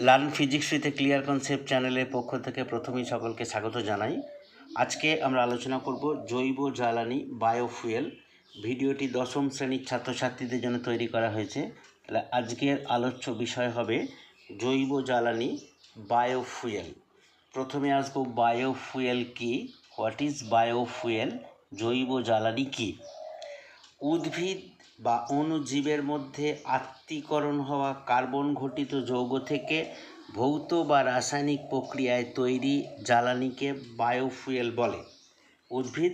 Learn physics with clear concept চ্যানেলের পক্ষ থেকে প্রথমেই সকলকে স্বাগত জানাই। আজকে আমরা আলোচনা করব জৈব জ্বালানি বায়োফুয়েল। ভিডিওটি দশম শ্রেণির ছাত্রছাত্রীদের জন্য তৈরি করা হয়েছে। তাহলে আজকের আলোচ্য বিষয় হবে জৈব জ্বালানি বায়োফুয়েল। প্রথমে আসব বায়োফুয়েল কি? What is biofuel? জৈব জ্বালানি কী? উদ্ভিদ বা অণুজীবের মধ্যে আত্মীকরণ হওয়া কার্বন ঘটিত যৌগ থেকে ভৌত বা রাসায়নিক প্রক্রিয়ায় তৈরি জ্বালানিকে বায়োফুয়েল বলে। উদ্ভিদ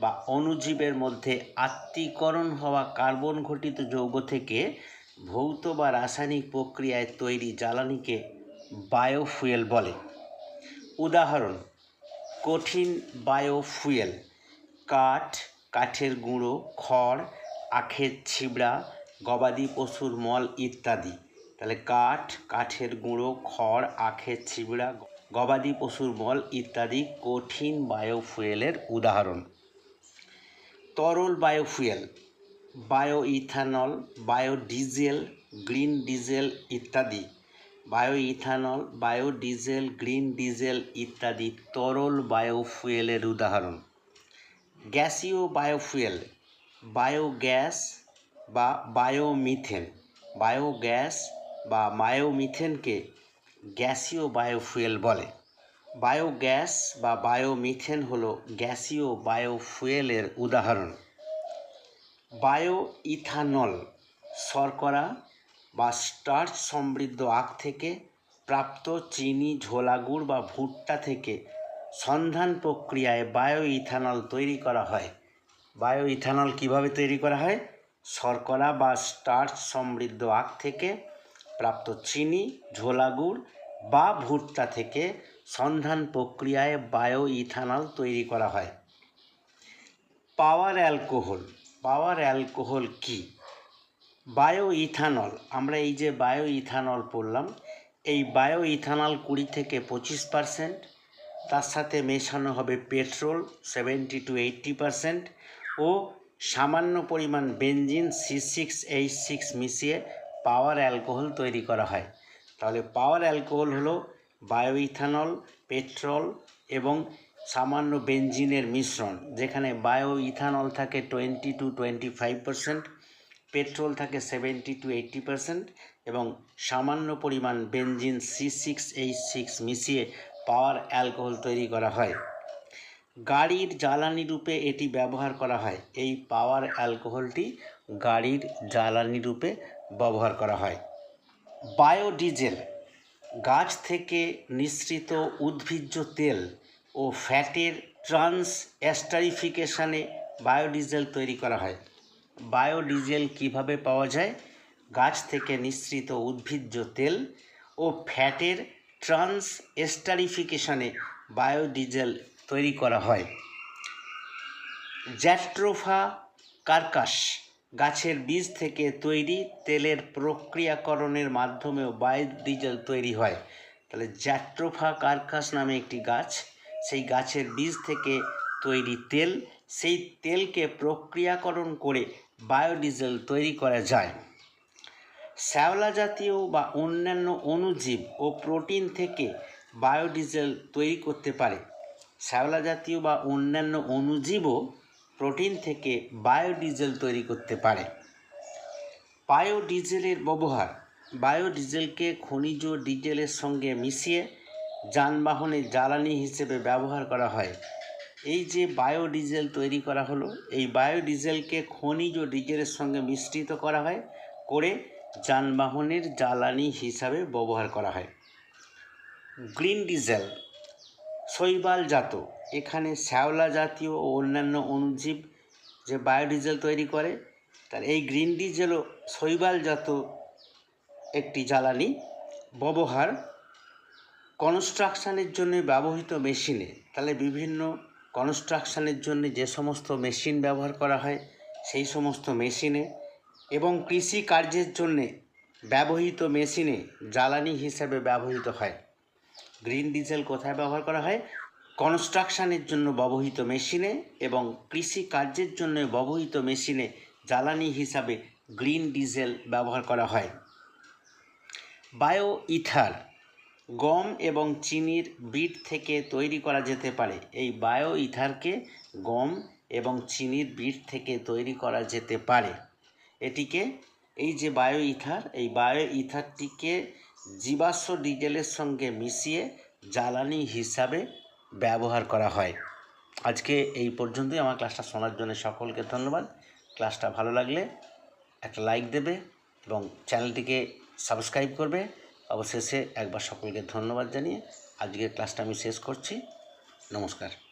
বা অণুজীবের মধ্যে আত্মীকরণ হওয়া কার্বন ঘটিত যৌগ থেকে ভৌত বা রাসায়নিক প্রক্রিয়ায় তৈরি জ্বালানিকে বায়োফুয়েল বলে। উদাহরণ, কঠিন বায়োফুয়েল, কাঠ, কাঠের গুঁড়ো, খড় আখের ছিবড়া, গবাদি পশুর মল ইত্যাদি। তাহলে কাঠ, কাঠের গুঁড়ো, খড়, আখের ছিবড়া, গবাদি পশুর মল ইত্যাদি কঠিন বায়োফুয়েলের উদাহরণ। তরল biofuel bio ethanol biodiesel, green diesel ইত্যাদি। Bio ethanol biodiesel, green diesel ইত্যাদি তরল বায়োফুয়েলের উদাহরণ। গ্যাসীয় বায়োফুয়েল বায়োগ্যাস বা বায়োমিথেন বায়োগ্যাস বা বায়োমিথেনকে গ্যাসীয় বায়োফুয়েল বলে। বায়োগ্যাস বা বায়োমিথেন হলো গ্যাসীয় বায়োফুয়েলের উদাহরণ। বায়ো ইথানল শর্করা বা স্টার্চ সমৃদ্ধ আখ থেকে প্রাপ্ত চিনি, ঝোলা গুড় বা ভুট্টা থেকে সন্ধান প্রক্রিয়ায় বায়ো ইথানল তৈরি করা হয়। বায়ো ইথানল কীভাবে তৈরি করা হয়? শর্করা বা স্টার্চ সমৃদ্ধ আখ থেকে প্রাপ্ত চিনি, ঝোলা গুড় বা ভুট্টা থেকে সন্ধান প্রক্রিয়ায় বায়ো ইথানল তৈরি করা হয়। পাওয়ার অ্যালকোহল পাওয়ার অ্যালকোহল কি? বায়ো ইথানল আমরা এই যে বায়ো ইথানল পড়লাম, এই বায়ো ইথানল কুড়ি থেকে পঁচিশ পারসেন্ট তার সাথে মেশানো হবে petrol seventy to eighty percent ও সামান্য পরিমাণ benzene C six H six মিশিয়ে পাওয়ার অ্যালকোহল তৈরি করা হয়। তাহলে পাওয়ার অ্যালকোহল হলো বায়ো ইথানল পেট্রোল এবং সামান্য বেঞ্জিনের মিশ্রণ, যেখানে বায়ো ইথানল থাকে twenty to twenty five percent, petrol থাকে সেভেন্টি টু এইট্টি পারসেন্ট এবং সামান্য পরিমাণ benzene C six H six মিশিয়ে পাওয়ার অ্যালকোহল তৈরি করা হয়। গাড়ির জ্বালানি রূপে এটি ব্যবহার করা হয়। এই পাওয়ার অ্যালকোহলটি গাড়ির জ্বালানি রূপে ব্যবহার করা হয়। বায়োডিজেল, গাছ থেকে নিঃসৃত উদ্ভিজ্জ তেল ও ফ্যাটের ট্রান্স অ্যাস্টারিফিকেশানে বায়োডিজেল তৈরি করা হয়। বায়োডিজেল কীভাবে পাওয়া যায়? গাছ থেকে নিঃসৃত উদ্ভিজ্জ তেল ও ফ্যাটের ট্রান্স এস্টারিফিকেশনে বায়োডিজেল তৈরি করা হয়। জ্যাট্রোফা কার্কাস গাছের বীজ থেকে তৈরি তেলের প্রক্রিয়াকরণের মাধ্যমেও বায়োডিজেল তৈরি হয়। তাহলে জ্যাট্রোফা কার্কাস নামে একটি গাছ, সেই গাছের বীজ থেকে তৈরি তেল, সেই তেলকে প্রক্রিয়াকরণ করে বায়োডিজেল তৈরি করা যায়। শ্যাওলা জাতীয় বা অন্যান্য অণুজীব ও প্রোটিন থেকে বায়োডিজেল তৈরি করতে পারে। শ্যাওলা জাতীয় বা অন্যান্য অণুজীবও প্রোটিন থেকে বায়োডিজেল তৈরি করতে পারে। বায়োডিজেলের ব্যবহার, বায়োডিজেলকে খনিজ ডিজেলের সঙ্গে মিশিয়ে যানবাহনে জ্বালানি হিসেবে ব্যবহার করা হয়। এই যে বায়োডিজেল তৈরি করা হলো, এই বায়োডিজেলকে খনিজ ডিজেলের সঙ্গে মিশ্রিত করা হয়, করে যানবাহনের জ্বালানি হিসাবে ব্যবহার করা হয়। গ্রিন ডিজেল শৈবালজাত এখানে শ্যাওলা জাতীয় ও অন্যান্য অণুজীব যে বায়োডিজেল তৈরি করে, তার এই গ্রিন ডিজেলও শৈবালজাত একটি জ্বালানি। ব্যবহার কনস্ট্রাকশানের জন্য ব্যবহৃত মেশিনে। তাহলে বিভিন্ন কনস্ট্রাকশানের জন্য যে সমস্ত মেশিন ব্যবহার করা হয়, সেই সমস্ত মেশিনে এবং কৃষি কার্যের জন্যে ব্যবহৃত মেশিনে জ্বালানি হিসেবে ব্যবহৃত হয়। গ্রিন ডিজেল কোথায় ব্যবহার করা হয়? কনস্ট্রাকশানের জন্য ব্যবহৃত মেশিনে এবং কৃষি কার্যের জন্য ব্যবহৃত মেশিনে জ্বালানি হিসাবে গ্রিন ডিজেল ব্যবহার করা হয়। বায়ো ইথার গম এবং চিনির বিট থেকে তৈরি করা যেতে পারে। এই বায়ো ইথারকে গম এবং চিনির বিট থেকে তৈরি করা যেতে পারে। এটিকে, এই যে বায়ো ইথার এই বায়ো ইথারটিকে জীবাশ্ম ডিজেলের সঙ্গে মিশিয়ে জ্বালানি হিসাবে ব্যবহার করা হয়। আজকে এই পর্যন্তই। আমার ক্লাসটা শোনার জন্য সকলকে ধন্যবাদ। ক্লাসটা ভালো লাগলে একটা লাইক দেবে এবং চ্যানেলটিকে সাবস্ক্রাইব করবে। অবশেষে একবার সকলকে ধন্যবাদ জানিয়ে আজকের ক্লাসটা আমি শেষ করছি। নমস্কার।